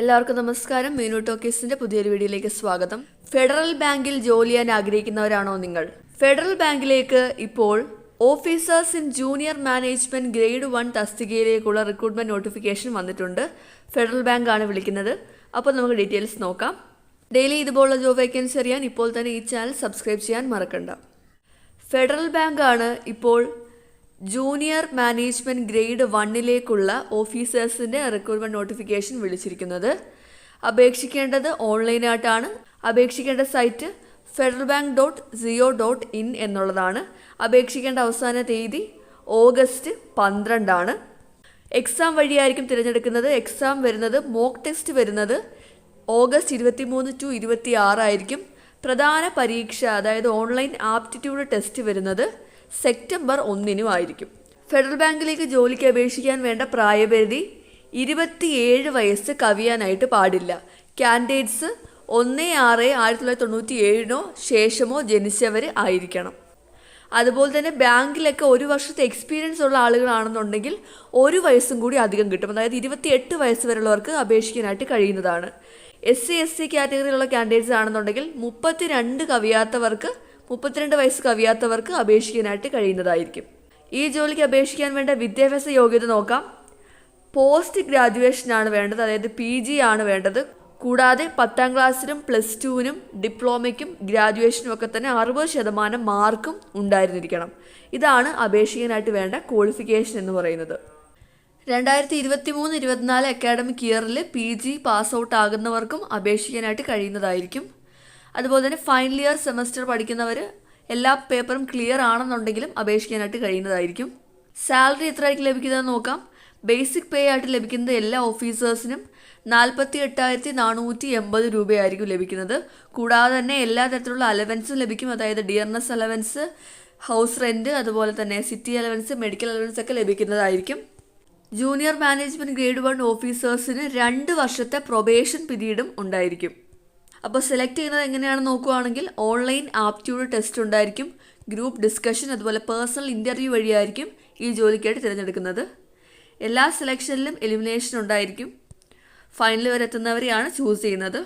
എല്ലാവർക്കും നമസ്കാരം. മീനു ടോക്കീസിന്റെ പുതിയൊരു വീഡിയോയിലേക്ക് സ്വാഗതം. ഫെഡറൽ ബാങ്കിൽ ജോലി ചെയ്യാൻ ആഗ്രഹിക്കുന്നവരാണോ നിങ്ങൾ? ഫെഡറൽ ബാങ്കിലേക്ക് ഇപ്പോൾ officers in junior management grade one തസ്തികയിലേക്കുള്ള recruitment notification വന്നിട്ടുണ്ട്. ഫെഡറൽ ബാങ്ക് ആണ് വിളിക്കുന്നത്. അപ്പോൾ നമുക്ക് ഡീറ്റെയിൽസ് നോക്കാം. ഡെയിലി ഇതുപോലുള്ള ജോബ് വേക്കൻസി അറിയാൻ ഇപ്പോൾ തന്നെ ഈ ചാനൽ സബ്സ്ക്രൈബ് ചെയ്യാൻ മറക്കണ്ട. ഫെഡറൽ ബാങ്കാണ് ഇപ്പോൾ ജൂനിയർ മാനേജ്മെന്റ് ഗ്രേഡ് വണ്ണിലേക്കുള്ള ഓഫീസേഴ്സിന്റെ റിക്രൂട്ട്മെന്റ് നോട്ടിഫിക്കേഷൻ വിളിച്ചിരിക്കുന്നത്. അപേക്ഷിക്കേണ്ടത് ഓൺലൈനായിട്ടാണ്. അപേക്ഷിക്കേണ്ട site Federal Bank dot co dot in എന്നുള്ളതാണ്. അപേക്ഷിക്കേണ്ട അവസാന തീയതി ഓഗസ്റ്റ് പന്ത്രണ്ടാണ്. എക്സാം വഴിയായിരിക്കും തിരഞ്ഞെടുക്കുന്നത്. എക്സാം വരുന്നത് മോക്ക് ടെസ്റ്റ് വരുന്നത് ഓഗസ്റ്റ് ഇരുപത്തി മൂന്ന് ടു ഇരുപത്തി ആറായിരിക്കും പ്രധാന പരീക്ഷ അതായത് ഓൺലൈൻ ആപ്റ്റിറ്റ്യൂഡ് ടെസ്റ്റ് വരുന്നത് സെപ്റ്റംബർ ഒന്നിനും ആയിരിക്കും ഫെഡറൽ ബാങ്കിലേക്ക് ജോലിക്ക് അപേക്ഷിക്കാൻ വേണ്ട പ്രായപരിധി ഇരുപത്തിയേഴ് വയസ്സ് കവിയാനായിട്ട് പാടില്ല. കാൻഡിഡേറ്റ്സ് ഒന്ന് ആറ് ആയിരത്തി തൊള്ളായിരത്തി തൊണ്ണൂറ്റി ഏഴിനോ ശേഷമോ ജനിച്ചവർ ആയിരിക്കണം. അതുപോലെ തന്നെ ബാങ്കിലൊക്കെ ഒരു വർഷത്തെ എക്സ്പീരിയൻസ് ഉള്ള ആളുകളാണെന്നുണ്ടെങ്കിൽ ഒരു വയസ്സും കൂടി അധികം കിട്ടും. അതായത് ഇരുപത്തിയെട്ട് വയസ്സ് വരെയുള്ളവർക്ക് അപേക്ഷിക്കാനായിട്ട് കഴിയുന്നതാണ്. എസ് സി എസ് സി കാറ്റഗറിയിലുള്ള കാൻഡിഡേറ്റ്സ് ആണെന്നുണ്ടെങ്കിൽ മുപ്പത്തിരണ്ട് കവിയാത്തവർക്ക് മുപ്പത്തിരണ്ട് വയസ്സ് കവിയാത്തവർക്ക് അപേക്ഷിക്കാനായിട്ട് കഴിയുന്നതായിരിക്കും. ഈ ജോലിക്ക് അപേക്ഷിക്കാൻ വേണ്ട വിദ്യാഭ്യാസ യോഗ്യത നോക്കാം. പോസ്റ്റ് ഗ്രാജുവേഷൻ ആണ് വേണ്ടത് അതായത് പി ജി ആണ് വേണ്ടത്. കൂടാതെ പത്താം ക്ലാസ്സിലും പ്ലസ് ടുവിനും ഡിപ്ലോമയ്ക്കും ഗ്രാജുവേഷനും ഒക്കെ തന്നെ അറുപത് ശതമാനം മാർക്കും ഉണ്ടായിരുന്നിരിക്കണം. ഇതാണ് അപേക്ഷിക്കാനായിട്ട് വേണ്ട ക്വാളിഫിക്കേഷൻ എന്ന് പറയുന്നത്. രണ്ടായിരത്തി ഇരുപത്തി മൂന്ന് ഇരുപത്തിനാല് അക്കാഡമിക് ഇയറിൽ പി ജി പാസ് ഔട്ട് ആകുന്നവർക്കും അപേക്ഷിക്കാനായിട്ട് കഴിയുന്നതായിരിക്കും. അതുപോലെ തന്നെ ഫൈനൽ ഇയർ സെമസ്റ്റർ പഠിക്കുന്നവർ എല്ലാ പേപ്പറും ക്ലിയർ ആണെന്നുണ്ടെങ്കിലും അപേക്ഷിക്കാനായിട്ട് കഴിയുന്നതായിരിക്കും. സാലറി എത്രയായിരിക്കും ലഭിക്കുന്നതെന്ന് നോക്കാം. ബേസിക് പേ ആയിട്ട് ലഭിക്കുന്നത് എല്ലാ ഓഫീസേഴ്സിനും നാൽപ്പത്തി എട്ടായിരത്തി നാനൂറ്റി എൺപത് രൂപയായിരിക്കും ലഭിക്കുന്നത്. കൂടാതെ തന്നെ എല്ലാ തരത്തിലുള്ള അലവൻസും ലഭിക്കും. അതായത് ഡിയർനെസ് അലവൻസ് ഹൗസ് റെന്റ് അതുപോലെ തന്നെ സിറ്റി അലവൻസ് മെഡിക്കൽ അലവൻസ് ഒക്കെ ലഭിക്കുന്നതായിരിക്കും. ജൂനിയർ മാനേജ്മെന്റ് ഗ്രേഡ് വൺ ഓഫീസേഴ്സിന് രണ്ട് വർഷത്തെ പ്രൊബേഷൻ പിരീഡും ഉണ്ടായിരിക്കും. അപ്പോൾ സെലക്ട് ചെയ്യുന്നത് എങ്ങനെയാണ് നോക്കുകയാണെങ്കിൽ ഓൺലൈൻ ആപ്റ്റ്യൂഡ് ടെസ്റ്റ് ഉണ്ടായിരിക്കും. ഗ്രൂപ്പ് ഡിസ്കഷൻ അതുപോലെ പേഴ്സണൽ ഇന്റർവ്യൂ വഴിയായിരിക്കും ഈ ജോലിക്കായിട്ട് തിരഞ്ഞെടുക്കുന്നത്. എല്ലാ സെലക്ഷനിലും എലിമിനേഷൻ ഉണ്ടായിരിക്കും. ഫൈനൽ വരെ എത്തുന്നവരെയാണ് ചൂസ് ചെയ്യുന്നത്.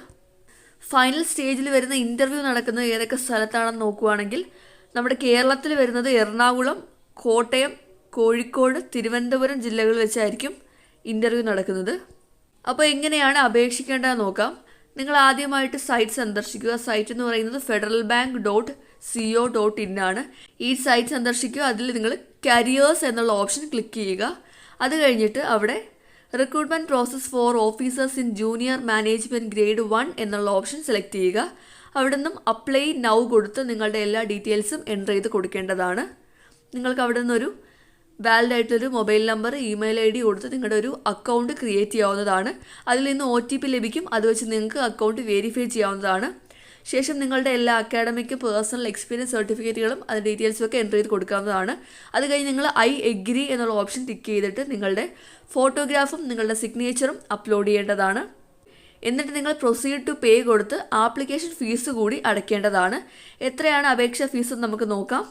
ഫൈനൽ സ്റ്റേജിൽ വരുന്ന ഇന്റർവ്യൂ നടക്കുന്നത് ഏതൊക്കെ സ്ഥലത്താണെന്ന് നോക്കുകയാണെങ്കിൽ നമ്മുടെ കേരളത്തിൽ വരുന്നത് എറണാകുളം കോട്ടയം കോഴിക്കോട് തിരുവനന്തപുരം ജില്ലകളിൽ വെച്ചായിരിക്കും ഇന്റർവ്യൂ നടക്കുന്നത്. അപ്പോൾ എങ്ങനെയാണ് അപേക്ഷിക്കേണ്ടതെന്ന് നോക്കാം. നിങ്ങൾ ആദ്യമായിട്ട് സൈറ്റ് സന്ദർശിക്കുക. സൈറ്റ് എന്ന് പറയുന്നത് Federal Bank dot C O dot in ആണ്. ഈ സൈറ്റ് സന്ദർശിക്കുക. അതിൽ നിങ്ങൾ കരിയേഴ്സ് എന്നുള്ള ഓപ്ഷൻ ക്ലിക്ക് ചെയ്യുക. അത് കഴിഞ്ഞിട്ട് അവിടെ recruitment process for officers in junior management grade one എന്നുള്ള ഓപ്ഷൻ സെലക്ട് ചെയ്യുക. അവിടെ നിന്നും അപ്ലൈ നൗ കൊടുത്ത് നിങ്ങളുടെ എല്ലാ ഡീറ്റെയിൽസും എന്റർ ചെയ്ത് കൊടുക്കേണ്ടതാണ്. നിങ്ങൾക്ക് അവിടെ നിന്നൊരു വാലിഡ് ആയിട്ടൊരു mobile number email I D കൊടുത്ത് നിങ്ങളുടെ ഒരു അക്കൗണ്ട് ക്രിയേറ്റ് ചെയ്യാവുന്നതാണ്. അതിൽ നിന്ന് ഒ ടി പി ലഭിക്കും. അത് വെച്ച് നിങ്ങൾക്ക് അക്കൗണ്ട് വെരിഫൈ ചെയ്യാവുന്നതാണ്. ശേഷം നിങ്ങളുടെ എല്ലാ അക്കാഡമിക് പേഴ്സണൽ എക്സ്പീരിയൻസ് സർട്ടിഫിക്കറ്റുകളും അത് ഡീറ്റെയിൽസും ഒക്കെ എന്റർ ചെയ്ത് കൊടുക്കാവുന്നതാണ്. അത് കഴിഞ്ഞ് നിങ്ങൾ ഐ എഗ്രി എന്നുള്ള ഓപ്ഷൻ ടിക്ക് ചെയ്തിട്ട് നിങ്ങളുടെ ഫോട്ടോഗ്രാഫും നിങ്ങളുടെ സിഗ്നേച്ചറും അപ്ലോഡ് ചെയ്യേണ്ടതാണ്. എന്നിട്ട് നിങ്ങൾ പ്രൊസീഡ് ടു പേ കൊടുത്ത് ആപ്ലിക്കേഷൻ ഫീസ് കൂടി അടയ്ക്കേണ്ടതാണ്. എത്രയാണ് അപേക്ഷ ഫീസ് നമുക്ക് നോക്കാം.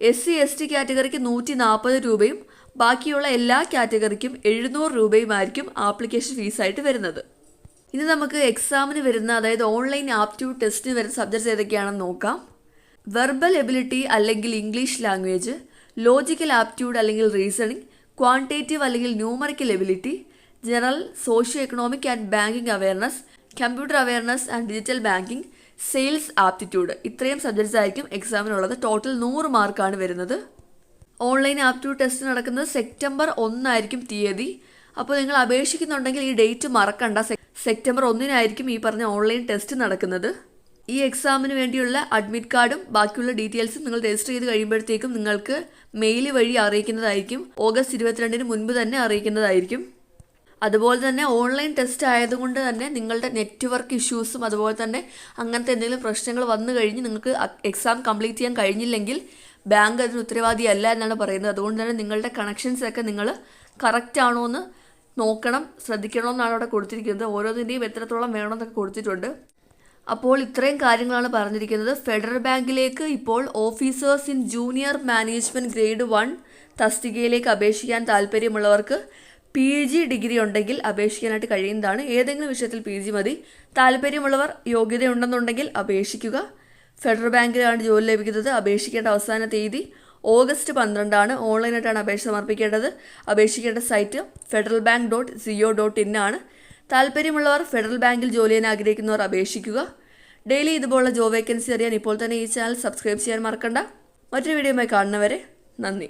എസ് സി എസ് ടി കാറ്റഗറിക്ക് നൂറ്റി നാൽപ്പത് രൂപയും ബാക്കിയുള്ള എല്ലാ കാറ്റഗറിക്കും എഴുന്നൂറ് രൂപയുമായിരിക്കും ആപ്ലിക്കേഷൻ ഫീസായിട്ട് വരുന്നത്. ഇനി നമുക്ക് എക്സാമിന് വരുന്ന അതായത് ഓൺലൈൻ ആപ്റ്റ്യൂഡ് ടെസ്റ്റിന് വരുന്ന സബ്ജക്ട്സ് ഏതൊക്കെയാണെന്ന് നോക്കാം. വെർബൽ എബിലിറ്റി അല്ലെങ്കിൽ ഇംഗ്ലീഷ് ലാംഗ്വേജ് ലോജിക്കൽ ആപ്റ്റ്യൂഡ് അല്ലെങ്കിൽ റീസണിങ് ക്വാണ്ടിറ്റേറ്റീവ് അല്ലെങ്കിൽ numerical ability general socio economic and banking awareness computer awareness and digital banking sales aptitude. ഇത്രയും സബ്ജക്ട്സ് ആയിരിക്കും എക്സാമിനുള്ളത് ടോട്ടൽ നൂറ് മാർക്കാണ് വരുന്നത്. ഓൺലൈൻ ആപ്റ്റിറ്റ്യൂഡ് ടെസ്റ്റ് നടക്കുന്നത് സെപ്റ്റംബർ ഒന്നായിരിക്കും തീയതി. അപ്പോൾ നിങ്ങൾ അപേക്ഷിക്കുന്നുണ്ടെങ്കിൽ ഈ ഡേറ്റ് മറക്കണ്ട. സെപ്റ്റംബർ ഒന്നിനായിരിക്കും ഈ പറഞ്ഞ ഓൺലൈൻ ടെസ്റ്റ് നടക്കുന്നത്. ഈ എക്സാമിന് വേണ്ടിയുള്ള അഡ്മിറ്റ് കാർഡും ബാക്കിയുള്ള ഡീറ്റെയിൽസും നിങ്ങൾ രജിസ്റ്റർ ചെയ്ത് കഴിയുമ്പോഴത്തേക്കും നിങ്ങൾക്ക് മെയിൽ വഴി അറിയിക്കുന്നതായിരിക്കും. ഓഗസ്റ്റ് ഇരുപത്തിരണ്ടിന് മുൻപ് തന്നെ അറിയിക്കുന്നതായിരിക്കും. അതുപോലെ തന്നെ ഓൺലൈൻ ടെസ്റ്റ് ആയതുകൊണ്ട് തന്നെ നിങ്ങളുടെ നെറ്റ്വർക്ക് ഇഷ്യൂസും അതുപോലെ തന്നെ അങ്ങനത്തെ എന്തെങ്കിലും പ്രശ്നങ്ങൾ വന്നു കഴിഞ്ഞ് നിങ്ങൾക്ക് എക്സാം കംപ്ലീറ്റ് ചെയ്യാൻ കഴിഞ്ഞില്ലെങ്കിൽ ബാങ്ക് അതിന് ഉത്തരവാദിയല്ല എന്നാണ് പറയുന്നത്. അതുകൊണ്ട് തന്നെ നിങ്ങളുടെ കണക്ഷൻസൊക്കെ നിങ്ങൾ കറക്റ്റ് ആണോ എന്ന് നോക്കണം ശ്രദ്ധിക്കണമെന്നാണ് അവിടെ കൊടുത്തിരിക്കുന്നത്. ഓരോന്നിന്റെയും എത്രത്തോളം വേണമെന്നൊക്കെ കൊടുത്തിട്ടുണ്ട്. അപ്പോൾ ഇത്രയും കാര്യങ്ങളാണ് പറഞ്ഞിരിക്കുന്നത്. ഫെഡറൽ ബാങ്കിലേക്ക് ഇപ്പോൾ officers in junior management grade one തസ്തികയിലേക്ക് അപേക്ഷിക്കാൻ താല്പര്യമുള്ളവർക്ക് പി ജി ഡിഗ്രി ഉണ്ടെങ്കിൽ അപേക്ഷിക്കാനായിട്ട് കഴിയുന്നതാണ്. ഏതെങ്കിലും വിഷയത്തിൽ പി ജി മതി. താല്പര്യമുള്ളവർ യോഗ്യതയുണ്ടെന്നുണ്ടെങ്കിൽ അപേക്ഷിക്കുക. ഫെഡറൽ ബാങ്കിലാണ് ജോലി ലഭിക്കുന്നത്. അപേക്ഷിക്കേണ്ട അവസാന തീയതി ഓഗസ്റ്റ് പന്ത്രണ്ടാണ്. ഓൺലൈനായിട്ടാണ് അപേക്ഷ സമർപ്പിക്കേണ്ടത്. അപേക്ഷിക്കേണ്ട site Federal Bank dot C O dot in ആണ്. താല്പര്യമുള്ളവർ ഫെഡറൽ ബാങ്കിൽ ജോലി ചെയ്യാൻ ആഗ്രഹിക്കുന്നവർ അപേക്ഷിക്കുക. ഡെയിലി ഇതുപോലുള്ള ജോബ് വേക്കൻസി അറിയാൻ ഇപ്പോൾ തന്നെ ഈ ചാനൽ സബ്സ്ക്രൈബ് ചെയ്യാൻ മറക്കണ്ട. മറ്റൊരു വീഡിയോയുമായി കാണുന്നവരെ നന്ദി.